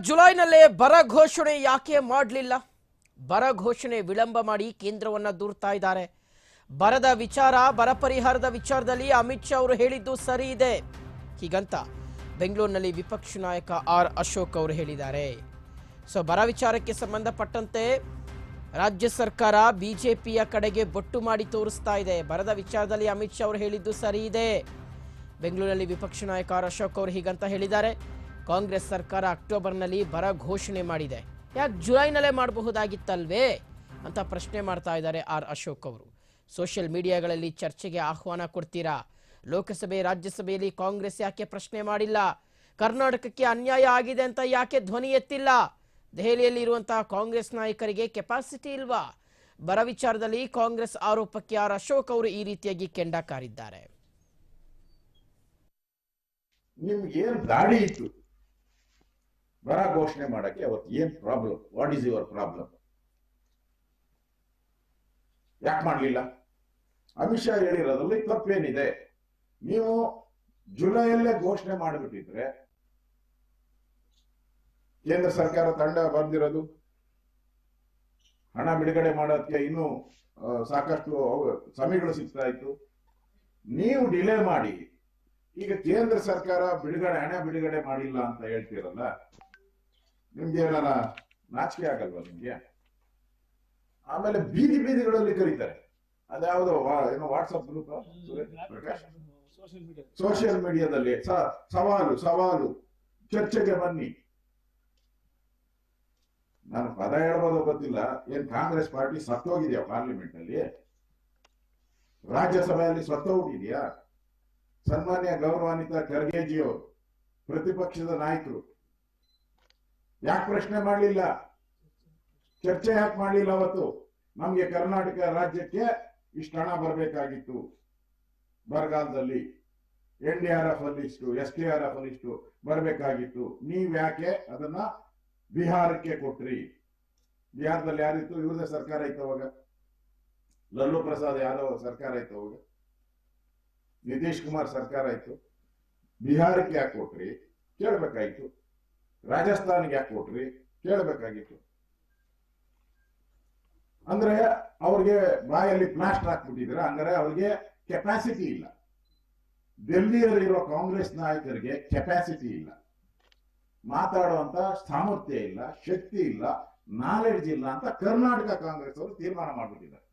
ಜುಲೈನಲ್ಲೇ ಬರ ಘೋಷಣೆ ಯಾಕೆ ಮಾಡಲಿಲ್ಲ? ಬರ ಘೋಷಣೆ ವಿಳಂಬ ಮಾಡಿ ಕೇಂದ್ರವನ್ನ ದೂರ್ತಾ ಇದ್ದಾರೆ. ಬರದ ವಿಚಾರ, ಬರ ಪರಿಹಾರದ ವಿಚಾರದಲ್ಲಿ ಅಮಿತ್ ಶಾ ಅವರು ಹೇಳಿದ್ದು ಸರಿ ಇದೆ. ಹೀಗಂತ ಬೆಂಗಳೂರಿನಲ್ಲಿ ವಿಪಕ್ಷ ನಾಯಕ ಆರ್ ಅಶೋಕ್ ಅವರು ಹೇಳಿದ್ದಾರೆ. ಸೊ, ಬರ ವಿಚಾರಕ್ಕೆ ಸಂಬಂಧಪಟ್ಟಂತೆ ರಾಜ್ಯ ಸರ್ಕಾರ ಬಿಜೆಪಿಯ ಕಡೆಗೆ ಬೊಟ್ಟು ಮಾಡಿ ತೋರಿಸ್ತಾ ಇದೆ. ಬರದ ವಿಚಾರದಲ್ಲಿ ಅಮಿತ್ ಶಾ ಅವರು ಹೇಳಿದ್ದು ಸರಿ ಇದೆ. ಬೆಂಗಳೂರಿನಲ್ಲಿ ವಿಪಕ್ಷ ನಾಯಕ ಆರ್ ಅಶೋಕ್ ಅವರು ಹೀಗಂತ ಹೇಳಿದ್ದಾರೆ. ಕಾಂಗ್ರೆಸ್ ಸರ್ಕಾರ ಅಕ್ಟೋಬರ್ನಲ್ಲಿ ಬರ ಘೋಷಣೆ ಮಾಡಿದೆ. ಯಾಕೆ ಜುಲೈನಲ್ಲೇ ಮಾಡಬಹುದಾಗಿತ್ತಲ್ವೇ? ಅಂತ ಪ್ರಶ್ನೆ ಮಾಡ್ತಾ ಇದ್ದಾರೆ ಆರ್ ಅಶೋಕ್ ಅವರು. ಸೋಷಿಯಲ್ ಮೀಡಿಯಾಗಳಲ್ಲಿ ಚರ್ಚೆಗೆ ಆಹ್ವಾನ ಕೊಡ್ತೀರಾ? ಲೋಕಸಭೆ, ರಾಜ್ಯಸಭೆಯಲ್ಲಿ ಕಾಂಗ್ರೆಸ್ ಯಾಕೆ ಪ್ರಶ್ನೆ ಮಾಡಿಲ್ಲ? ಕರ್ನಾಟಕಕ್ಕೆ ಅನ್ಯಾಯ ಆಗಿದೆ ಅಂತ ಯಾಕೆ ಧ್ವನಿ ಎತ್ತಿಲ್ಲ? ದೆಹಲಿಯಲ್ಲಿ ಇರುವಂತಹ ಕಾಂಗ್ರೆಸ್ ನಾಯಕರಿಗೆ ಕೆಪಾಸಿಟಿ ಇಲ್ವಾ? ಬರ ವಿಚಾರದಲ್ಲಿ ಕಾಂಗ್ರೆಸ್ ಆರೋಪಕ್ಕೆ ಆರ್ ಅಶೋಕ್ ಅವರು ಈ ರೀತಿಯಾಗಿ ಕೆಂಡ ಕಾರಿದ್ದಾರೆ ನಿಮ್ಗೆ ದಾಡಿ ಇತ್ತು? ಬರ ಘೋಷಣೆ ಮಾಡಕ್ಕೆ ಅವತ್ತು ಏನ್ problem what is your problem ಯಾಕೆ ಮಾಡ್ಲಿಲ್ಲ? ಅಮಿತ್ ಶಾ ಹೇಳಿರೋದ್ರಲ್ಲಿ ತಪ್ಪೇನಿದೆ. ನೀವು ಜುಲೈಯಲ್ಲೇ ಘೋಷಣೆ ಮಾಡಿಬಿಟ್ಟಿದ್ರೆ ಕೇಂದ್ರ ಸರ್ಕಾರ ತಂಡ ಬಂದಿರೋದು. ಹಣ ಬಿಡುಗಡೆ ಮಾಡೋದಕ್ಕೆ ಇನ್ನೂ ಸಾಕಷ್ಟು ಸಮಯಗಳು ಸಿಗ್ತಾ ಇತ್ತು. ನೀವು ಡಿಲೇ ಮಾಡಿ. ಈಗ ಕೇಂದ್ರ ಸರ್ಕಾರ ಬಿಡುಗಡೆ, ಹಣ ಬಿಡುಗಡೆ ಮಾಡಿಲ್ಲ ಅಂತ ಹೇಳ್ತೀರಲ್ಲ ನಿಮ್ಗೆ ಏನಾರ ನಾಚಿಕೆ ಆಗಲ್ವಾ ನಿಮ್ಗೆ? ಆಮೇಲೆ ಬೀದಿ ಬೀದಿಗಳಲ್ಲಿ ಕರೀತಾರೆ. ಅದ್ಯಾವುದೋ ಏನೋ ವಾಟ್ಸಪ್ ಗ್ರೂಪ್ ಸೋಷಿಯಲ್ ಮೀಡಿಯಾ ಸೋಷಿಯಲ್ ಮೀಡಿಯಾದಲ್ಲಿ ಸವಾಲು ಸವಾಲು. ಚರ್ಚೆಗೆ ಬನ್ನಿ. ನಾನು ಪದ ಹೇಳ್ಬೋದು ಗೊತ್ತಿಲ್ಲ. ಏನ್ ಕಾಂಗ್ರೆಸ್ ಪಾರ್ಟಿ ಸತ್ತೋಗಿದೆಯಾ ಪಾರ್ಲಿಮೆಂಟ್ನಲ್ಲಿ ರಾಜ್ಯಸಭೆಯಲ್ಲಿ ಸತ್ತೋಗಿದೆಯಾ ಸನ್ಮಾನ್ಯ ಗೌರವಾನ್ವಿತ ಖರ್ಗೆಜಿಯವರು ಪ್ರತಿಪಕ್ಷದ ನಾಯಕರು. ಯಾಕೆ ಪ್ರಶ್ನೆ ಮಾಡಲಿಲ್ಲ? ಚರ್ಚೆ ಯಾಕೆ ಮಾಡಲಿಲ್ಲ ಅವತ್ತು? ನಮಗೆ ಕರ್ನಾಟಕ ರಾಜ್ಯಕ್ಕೆ ಇಷ್ಟು ಹಣ ಬರಬೇಕಾಗಿತ್ತು. ಬರಗಾಲದಲ್ಲಿ ಎನ್ ಡಿ ಆರ್ ಎಫ್ ಅಲ್ಲಿ ಇಷ್ಟು ಎಸ್ ಡಿ ಆರ್ ಎಫ್ ಅಲ್ಲಿ ಇಷ್ಟು ಬರಬೇಕಾಗಿತ್ತು. ನೀವು ಯಾಕೆ ಅದನ್ನ ಬಿಹಾರಕ್ಕೆ ಕೊಟ್ರಿ? ಬಿಹಾರದಲ್ಲಿ ಯಾರಿತ್ತು? ಇವ್ರದೇ ಸರ್ಕಾರ ಇತ್ತು ಅವಾಗ. ಲಲ್ಲು ಪ್ರಸಾದ್ ಯಾದವ್ ಸರ್ಕಾರ ಇತ್ತು ಅವಾಗ. ನಿತೀಶ್ ಕುಮಾರ್ ಸರ್ಕಾರ ಇತ್ತು. ಬಿಹಾರಕ್ಕೆ ಯಾಕೆ ಕೊಟ್ರಿ? ಕೇಳಬೇಕಾಗಿತ್ತು ರಾಜಸ್ಥಾನ್ಗೆ ಯಾಕೆ ಕೊಟ್ರಿ ಕೇಳಬೇಕಾಗಿತ್ತು. ಅಂದ್ರೆ ಅವ್ರಿಗೆ ಬಾಯಲ್ಲಿ ಪ್ಲಾಸ್ಟರ್ ಹಾಕ್ಬಿಟ್ಟಿದ್ರೆ ಅಂದ್ರೆ ಅವ್ರಿಗೆ ಕೆಪಾಸಿಟಿ ಇಲ್ಲ. ಡೆಲ್ಲಿಯಲ್ಲಿರೋ ಕಾಂಗ್ರೆಸ್ ನಾಯಕರಿಗೆ ಕೆಪಾಸಿಟಿ ಇಲ್ಲ. ಮಾತಾಡುವಂತ ಸಾಮರ್ಥ್ಯ ಇಲ್ಲ, ಶಕ್ತಿ ಇಲ್ಲ ನಾಲೆಡ್ಜ್ ಇಲ್ಲ ಅಂತ ಕರ್ನಾಟಕ ಕಾಂಗ್ರೆಸ್ ಅವರು ತೀರ್ಮಾನ ಮಾಡ್ಬಿಟ್ಟಿದ್ದಾರೆ.